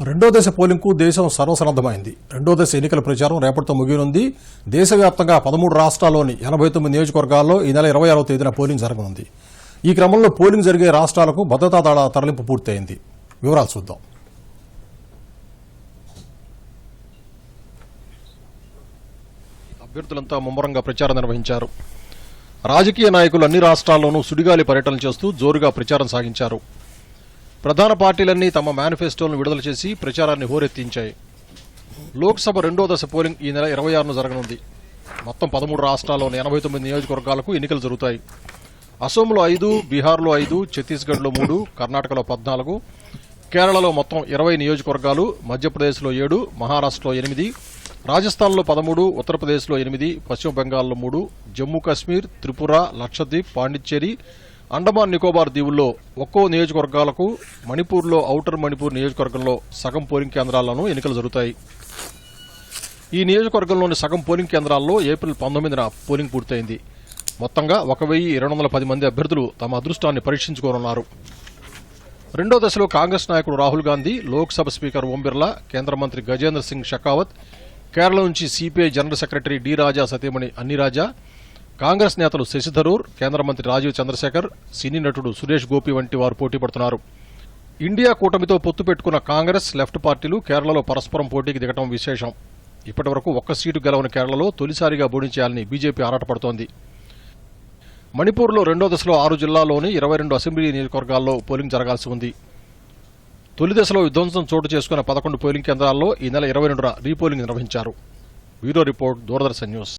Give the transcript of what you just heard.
రెండో దశ పోలింగ్కు దేశం సర్వసన్నద్దమైంది రెండో దశ ఎన్నికల ప్రచారం రేపటితో ముగియనుంది. దేశవ్యాప్తంగా పదమూడు రాష్ట్రాల్లోని ఎనభై తొమ్మిది నియోజకవర్గాల్లో ఈ నెల ఇరవై ఆరో తేదీన పోలింగ్ జరగనుంది. ఈ క్రమంలో పోలింగ్ జరిగే రాష్ట్రాలకు భద్రతా దళాల తరలింపు పూర్తయింది. వివరాలు చూద్దాం. అభ్యర్థులంతా ముమ్మరంగా ప్రచారం నిర్వహించారు. రాజకీయ నాయకులు అన్ని రాష్ట్రాల్లోనూ సుడిగాలి పర్యటన చేస్తూ జోరుగా ప్రచారం సాగించారు. ప్రధాన పార్టీలన్నీ తమ మేనిఫెస్టోలను విడుదల చేసి ప్రచారాన్ని హోరెత్తించాయి. లోక్సభ రెండో దశ పోలింగ్ ఈ నెల ఇరవై ఆరున జరగనుంది. మొత్తం పదమూడు రాష్ట్రాల్లోని ఎనభై తొమ్మిది నియోజకవర్గాలకు ఎన్నికలు జరుగుతాయి. అసోంలో ఐదు బీహార్లో ఐదు ఛత్తీస్గఢ్లో మూడు కర్ణాటకలో పద్నాలుగు కేరళలో మొత్తం ఇరవై నియోజకవర్గాలు మధ్యప్రదేశ్లో ఏడు మహారాష్ట్రలో ఎనిమిది రాజస్థాన్లో పదమూడు ఉత్తరప్రదేశ్లో ఎనిమిది పశ్చిమ బెంగాల్లో మూడు జమ్మూ కాశ్మీర్ త్రిపుర లక్షద్వీప్ పాండిచ్చేరి అండమాన్ నికోబార్ దీవుల్లో ఒక్కో నియోజకవర్గాలకు మణిపూర్లో ఔటర్ మణిపూర్ నియోజకవర్గంలో సగం పోలింగ్ కేంద్రాలను ఎన్నికలు జరుగుతాయి. ఈ నియోజకవర్గంలోని సగం పోలింగ్ కేంద్రాల్లో ఏప్రిల్ పంతొమ్మిదిన పోలింగ్ పూర్తయింది. మొత్తంగా ఒక వెయ్యి రెండు వందల పది మంది అభ్యర్థులు తమ అదృష్టాన్ని పరీక్షించుకోనున్నారు. రెండో దశలో కాంగ్రెస్ నాయకుడు రాహుల్ గాంధీ లోక్సభ స్పీకర్ ఓం బిర్లా కేంద్ర మంత్రి గజేంద్ర సింగ్ షెకావత్ కేరళ నుంచి CPI general secretary D Raja సతీమణి అన్ని రాజా కాంగ్రెస్ నేతలు శశిధరూర్ కేంద్ర మంత్రి రాజీవ్ చంద్రశేఖర్ సినీ నటుడు సురేష్ గోపి వంటి వారు పోటీ పడుతున్నారు. ఇండియా కూటమితో పొత్తు పెట్టుకున్న కాంగ్రెస్ లెఫ్ట్ పార్టీలు కేరళలో పరస్పరం పోటీకి దిగటం విశేషం. ఇప్పటివరకు ఒక్క సీటు గెలవని కేరళలో తొలిసారిగా బోడించేయాలని బీజేపీ ఆరాటపడుతోంది. మణిపూర్లో రెండో దశలో ఆరు జిల్లాల్లోని ఇరవై రెండు అసెంబ్లీ నియోజకవర్గాల్లో పోలింగ్ జరగాల్సి ఉంది. తొలి దశలో విధ్వంసం చోటు చేసుకున్న పదకొండు పోలింగ్ కేంద్రాల్లో ఈ నెల ఇరవై రెండున రీపోలింగ్ నిర్వహించారు. Bureau report Doordarshan news.